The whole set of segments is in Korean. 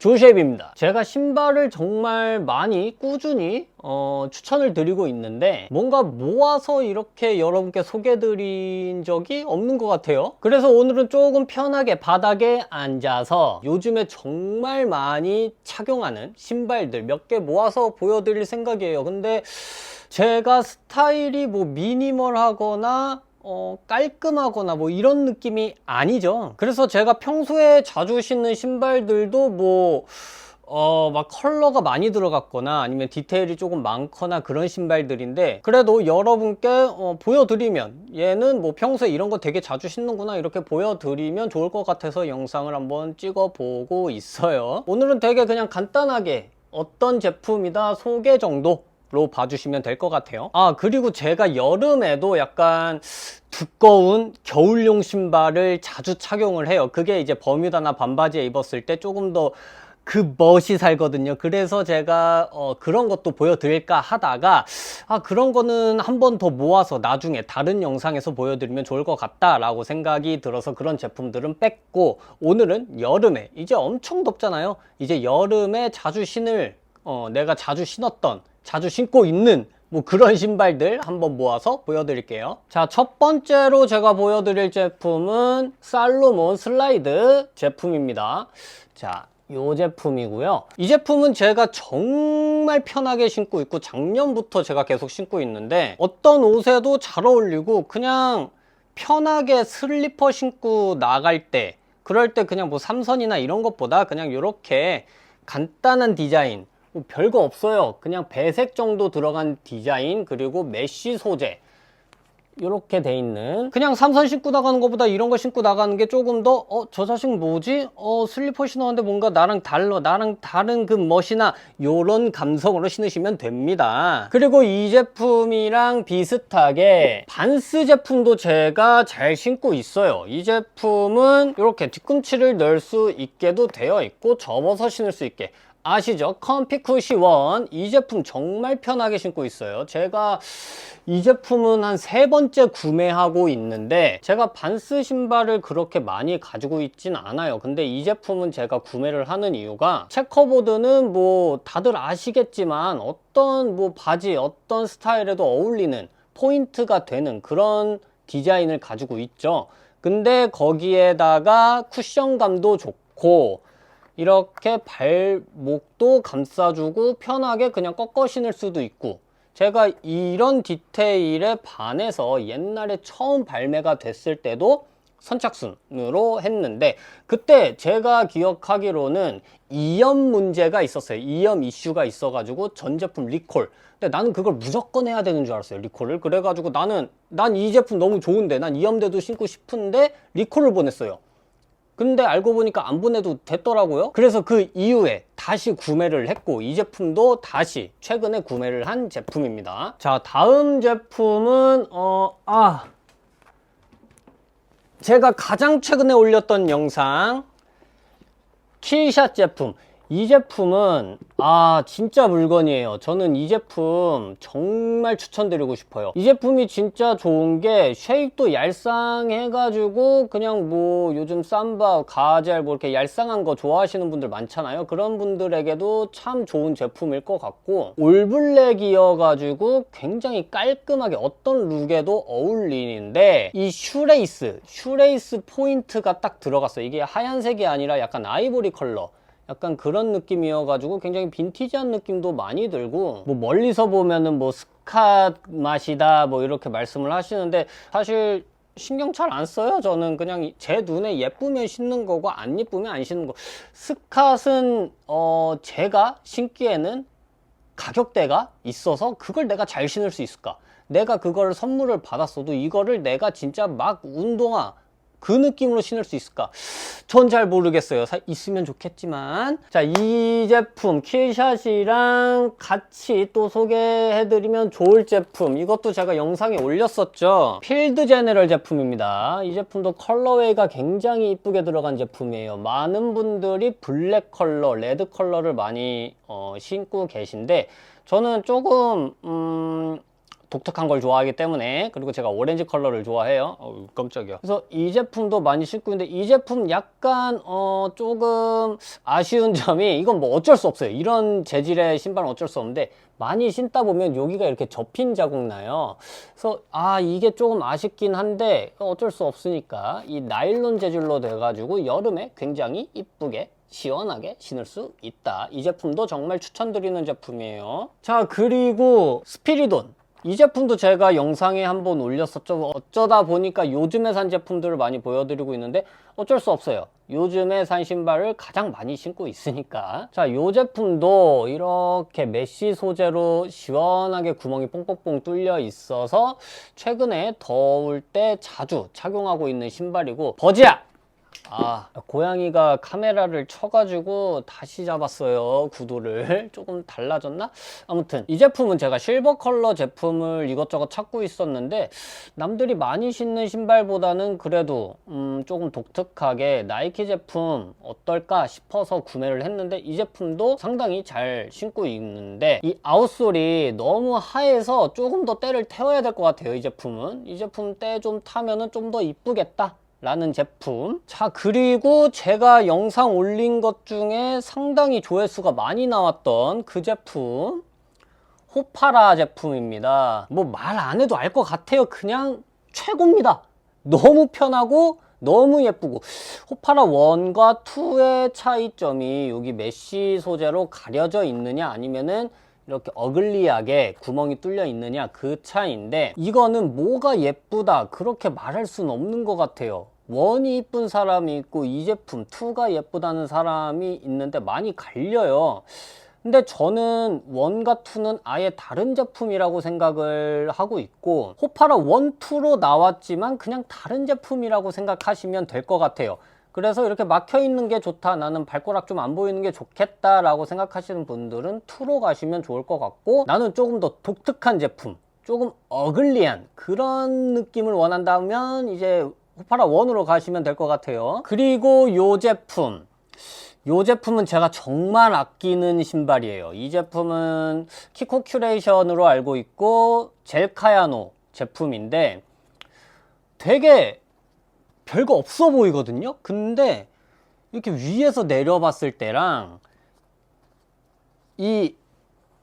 조셉입니다. 제가 신발을 정말 많이 꾸준히 어, 추천을 드리고 있는데 뭔가 모아서 이렇게 여러분께 소개드린 적이 없는 것 같아요. 그래서 오늘은 조금 편하게 바닥에 앉아서 요즘에 정말 많이 착용하는 신발들 몇 개 모아서 보여드릴 생각이에요. 근데 제가 스타일이 뭐 미니멀하거나 어, 깔끔하거나 뭐 이런 느낌이 아니죠. 그래서 제가 평소에 자주 신는 신발들도 뭐, 어, 막 컬러가 많이 들어갔거나 아니면 디테일이 조금 많거나 그런 신발들인데 그래도 여러분께 어, 보여드리면 얘는 뭐 평소에 이런 거 되게 자주 신는구나 이렇게 보여드리면 좋을 것 같아서 영상을 한번 찍어보고 있어요. 오늘은 되게 그냥 간단하게 어떤 제품이다 소개 정도 로 봐주시면 될 것 같아요. 아, 그리고 제가 여름에도 약간 두꺼운 겨울용 신발을 자주 착용을 해요. 그게 이제 버뮤다나 반바지에 입었을 때 조금 더 그 멋이 살거든요. 그래서 제가 어, 그런 것도 보여드릴까 하다가 아 그런 거는 한 번 더 모아서 나중에 다른 영상에서 보여드리면 좋을 것 같다 라고 생각이 들어서 그런 제품들은 뺐고 오늘은 여름에 이제 엄청 덥잖아요. 이제 여름에 자주 신을 어, 내가 자주 신었던 자주 신고 있는 뭐 그런 신발들 한번 모아서 보여드릴게요. 자, 첫 번째로 제가 보여드릴 제품은 살로몬 슬라이드 제품입니다. 자, 이 제품이고요. 이 제품은 제가 정말 편하게 신고 있고 작년부터 제가 계속 신고 있는데 어떤 옷에도 잘 어울리고 그냥 편하게 슬리퍼 신고 나갈 때 그럴 때 그냥 뭐 삼선이나 이런 것보다 그냥 이렇게 간단한 디자인 뭐 별거 없어요. 그냥 배색 정도 들어간 디자인 그리고 메쉬 소재. 이렇게 돼 있는. 그냥 삼선 신고 나가는 것보다 이런 거 신고 나가는 게 조금 더 어 저 자식 뭐지? 어 슬리퍼 신었는데 뭔가 나랑 달러 나랑 다른 그 멋이나 요런 감성으로 신으시면 됩니다. 그리고 이 제품이랑 비슷하게 반스 제품도 제가 잘 신고 있어요. 이 제품은 이렇게 뒤꿈치를 넣을 수 있게도 되어 있고 접어서 신을 수 있게 아시죠? 컴피쿠시1 이 제품 정말 편하게 신고 있어요. 제가 이 제품은 한 세 번째 구매하고 있는데 제가 반스 신발을 그렇게 많이 가지고 있진 않아요. 근데 이 제품은 제가 구매를 하는 이유가 체커보드는 뭐 다들 아시겠지만 어떤 뭐 바지 어떤 스타일에도 어울리는 포인트가 되는 그런 디자인을 가지고 있죠. 근데 거기에다가 쿠션감도 좋고 이렇게 발목도 감싸주고 편하게 그냥 꺾어 신을 수도 있고 제가 이런 디테일에 반해서 옛날에 처음 발매가 됐을 때도 선착순으로 했는데 그때 제가 기억하기로는 이염 문제가 있었어요. 이염 이슈가 있어가지고 전 제품 리콜. 근데 나는 그걸 무조건 해야 되는 줄 알았어요 리콜을. 그래가지고 나는 난 이 제품 너무 좋은데 난 이염대도 신고 싶은데 리콜을 보냈어요 근데 알고 보니까 안 보내도 됐더라고요. 그래서 그 이후에 다시 구매를 했고 이 제품도 다시 최근에 구매를 한 제품입니다. 자, 다음 제품은 어, 아 제가 가장 최근에 올렸던 영상 킬샷 제품 이 제품은 아 진짜 물건이에요. 저는 이 제품 정말 추천드리고 싶어요. 이 제품이 진짜 좋은 게 쉐입도 얄쌍해 가지고 그냥 뭐 요즘 삼바 가젤 뭐 이렇게 얄쌍한 거 좋아하시는 분들 많잖아요. 그런 분들에게도 참 좋은 제품일 것 같고 올블랙이어 가지고 굉장히 깔끔하게 어떤 룩에도 어울리는데 이 슈레이스 슈레이스 포인트가 딱 들어갔어요. 이게 하얀색이 아니라 약간 아이보리 컬러 약간 그런 느낌이어가지고 굉장히 빈티지한 느낌도 많이 들고 뭐 멀리서 보면은 뭐 스캇 맛이다 뭐 이렇게 말씀을 하시는데 사실 신경 잘 안 써요. 저는 그냥 제 눈에 예쁘면 신는 거고 안 예쁘면 안 신는 거. 스캇은 어 제가 신기에는 가격대가 있어서 그걸 내가 잘 신을 수 있을까? 내가 그걸 선물을 받았어도 이거를 내가 진짜 막 운동화 그 느낌으로 신을 수 있을까? 전 잘 모르겠어요. 사, 있으면 좋겠지만. 자, 이 제품, 킬샷이랑 같이 또 소개해드리면 좋을 제품. 이것도 제가 영상에 올렸었죠. 필드 제네럴 제품입니다. 이 제품도 컬러웨이가 굉장히 이쁘게 들어간 제품이에요. 많은 분들이 블랙 컬러, 레드 컬러를 많이 어, 신고 계신데, 저는 조금, 음, 독특한 걸 좋아하기 때문에 그리고 제가 오렌지 컬러를 좋아해요 어우 깜짝이야 그래서 이 제품도 많이 신고 있는데 이 제품 약간 어 조금 아쉬운 점이 이건 뭐 어쩔 수 없어요 이런 재질의 신발은 어쩔 수 없는데 많이 신다 보면 여기가 이렇게 접힌 자국 나요 그래서 아 이게 조금 아쉽긴 한데 어쩔 수 없으니까 이 나일론 재질로 돼 가지고 여름에 굉장히 이쁘게 시원하게 신을 수 있다. 이 제품도 정말 추천드리는 제품이에요. 자, 그리고 스피리돈. 이 제품도 제가 영상에 한번 올렸었죠. 어쩌다 보니까 요즘에 산 제품들을 많이 보여드리고 있는데 어쩔 수 없어요. 요즘에 산 신발을 가장 많이 신고 있으니까. 자, 이 제품도 이렇게 메쉬 소재로 시원하게 구멍이 뽕뽕뽕 뚫려 있어서 최근에 더울 때 자주 착용하고 있는 신발이고 버지야! 아, 고양이가 카메라를 쳐가지고 다시 잡았어요. 구도를. 조금 달라졌나? 아무튼, 이 제품은 제가 실버 컬러 제품을 이것저것 찾고 있었는데, 남들이 많이 신는 신발보다는 그래도, 음, 조금 독특하게 나이키 제품 어떨까 싶어서 구매를 했는데, 이 제품도 상당히 잘 신고 있는데, 이 아웃솔이 너무 하해서 조금 더 때를 태워야 될 것 같아요. 이 제품은. 이 제품 때 좀 타면은 좀 더 이쁘겠다. 라는 제품. 자 그리고 제가 영상 올린 것 중에 상당히 조회수가 많이 나왔던 그 제품. 호파라 제품입니다. 뭐 말 안 해도 알 것 같아요. 그냥 최고입니다. 너무 편하고 너무 예쁘고. 호파라 1과 2의 차이점이 여기 메쉬 소재로 가려져 있느냐 아니면은 이렇게 어글리하게 구멍이 뚫려 있느냐 그 차이인데 이거는 뭐가 예쁘다 그렇게 말할 수는 없는 것 같아요. 원이 이쁜 사람이 있고 이 제품 2가 예쁘다는 사람이 있는데 많이 갈려요. 근데 저는 1과 2는 아예 다른 제품이라고 생각을 하고 있고 호파라 1, 2로 나왔지만 그냥 다른 제품이라고 생각하시면 될 것 같아요 그래서 이렇게 막혀 있는 게 좋다. 나는 발가락 좀 안 보이는 게 좋겠다. 라고 생각하시는 분들은 2로 가시면 좋을 것 같고 나는 조금 더 독특한 제품, 조금 어글리한 그런 느낌을 원한다면 이제 호파라 1으로 가시면 될 것 같아요. 그리고 요 제품. 요 제품은 제가 정말 아끼는 신발이에요. 이 제품은 키코 큐레이션으로 알고 있고 젤카야노 제품인데 되게 별거 없어 보이거든요. 근데 이렇게 위에서 내려봤을 때랑 이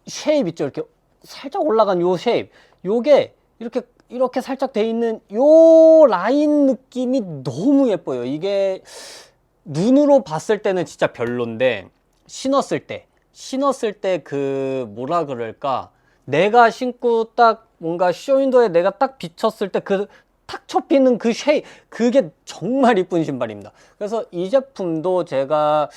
쉐입 있죠. 이렇게 살짝 올라간 요 쉐입. 요게 이렇게 이렇게 살짝 돼 있는 요 라인 느낌이 너무 예뻐요. 이게 눈으로 봤을 때는 진짜 별론데 신었을 때 신었을 때 그 뭐라 그럴까 내가 신고 딱 뭔가 쇼윈도에 내가 딱 비쳤을 때 그 탁 접히는 그 쉐이 그게 정말 이쁜 신발입니다. 그래서 이 제품도 제가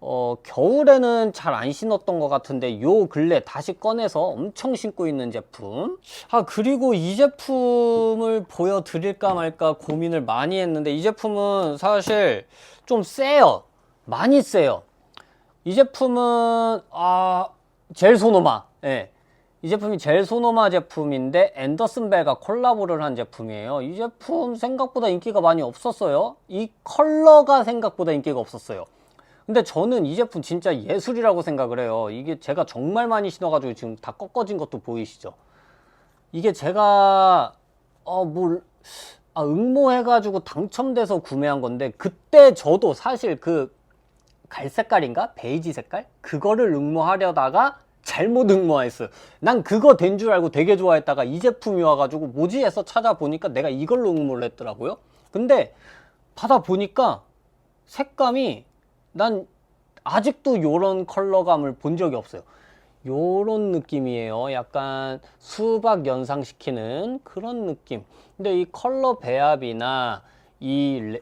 어, 겨울에는 잘 안 신었던 것 같은데 요 근래 다시 꺼내서 엄청 신고 있는 제품 아 그리고 이 제품을 보여드릴까 말까 고민을 많이 했는데 이 제품은 사실 좀 세요 많이 세요 이 제품은 아 젤 소노마 예. 이 제품이 젤 소노마 제품인데 앤더슨 벨과 콜라보를 한 제품이에요 이 제품 생각보다 인기가 많이 없었어요 이 컬러가 생각보다 인기가 없었어요 근데 저는 이 제품 진짜 예술이라고 생각을 해요. 이게 제가 정말 많이 신어가지고 지금 다 꺾어진 것도 보이시죠? 이게 제가, 어, 뭘, 아, 응모해가지고 당첨돼서 구매한 건데, 그때 저도 사실 그 갈색깔인가? 베이지 색깔? 그거를 응모하려다가 잘못 응모했어요. 난 그거 된 줄 알고 되게 좋아했다가 이 제품이 와가지고 뭐지 해서 찾아보니까 내가 이걸로 응모를 했더라고요. 근데 받아보니까 색감이 난 아직도 요런 컬러감을 본 적이 없어요. 요런 느낌이에요. 약간 수박 연상시키는 그런 느낌. 근데 이 컬러 배합이나 이 레-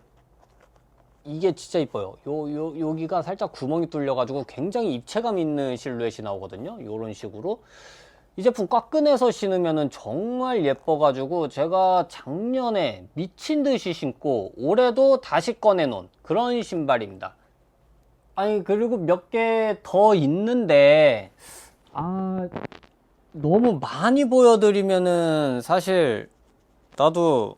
이게 진짜 이뻐요. 요, 요, 여기가 살짝 구멍이 뚫려가지고 굉장히 입체감 있는 실루엣이 나오거든요. 요런 식으로. 이 제품 꽉 꺼내서 신으면 정말 예뻐가지고 제가 작년에 미친 듯이 신고 올해도 다시 꺼내놓은 그런 신발입니다. 아니 그리고 몇 개 더 있는데 아 너무 많이 보여드리면은 사실 나도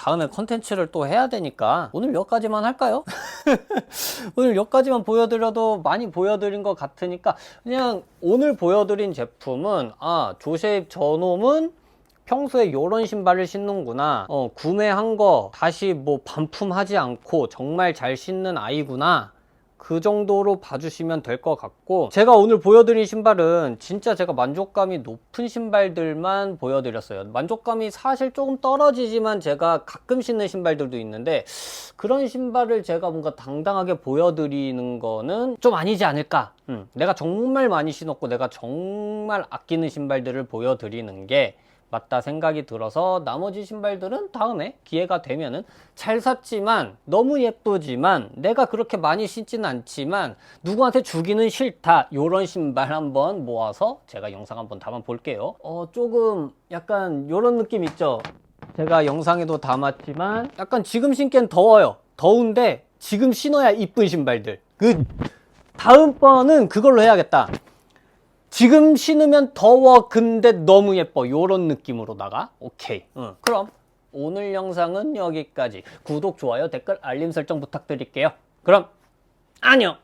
다음에 컨텐츠를 또 해야 되니까 오늘 여기까지만 할까요? 오늘 여기까지만 보여드려도 많이 보여드린 것 같으니까 그냥 오늘 보여드린 제품은 아 조셉 저놈은 평소에 이런 신발을 신는구나. 어, 구매한 거 다시 뭐 반품하지 않고 정말 잘 신는 아이구나. 그 정도로 봐주시면 될 것 같고 제가 오늘 보여드린 신발은 진짜 제가 만족감이 높은 신발들만 보여드렸어요. 만족감이 사실 조금 떨어지지만 제가 가끔 신는 신발들도 있는데 그런 신발을 제가 뭔가 당당하게 보여드리는 거는 좀 아니지 않을까. 음, 내가 정말 많이 신었고 내가 정말 아끼는 신발들을 보여드리는 게 맞다 생각이 들어서 나머지 신발들은 다음에 기회가 되면은 잘 샀지만 너무 예쁘지만 내가 그렇게 많이 신지는 않지만 누구한테 주기는 싫다. 요런 신발 한번 모아서 제가 영상 한번 담아 볼게요. 어 조금 약간 요런 느낌 있죠? 제가 영상에도 담았지만 약간 지금 신기엔 더워요. 더운데 지금 신어야 이쁜 신발들. 그 다음번은 그걸로 해야겠다 지금 신으면 더워 근데 너무 예뻐. 요런 느낌으로다가 오케이. 응. 그럼 오늘 영상은 여기까지. 구독 좋아요 댓글 알림 설정 부탁드릴게요. 그럼 안녕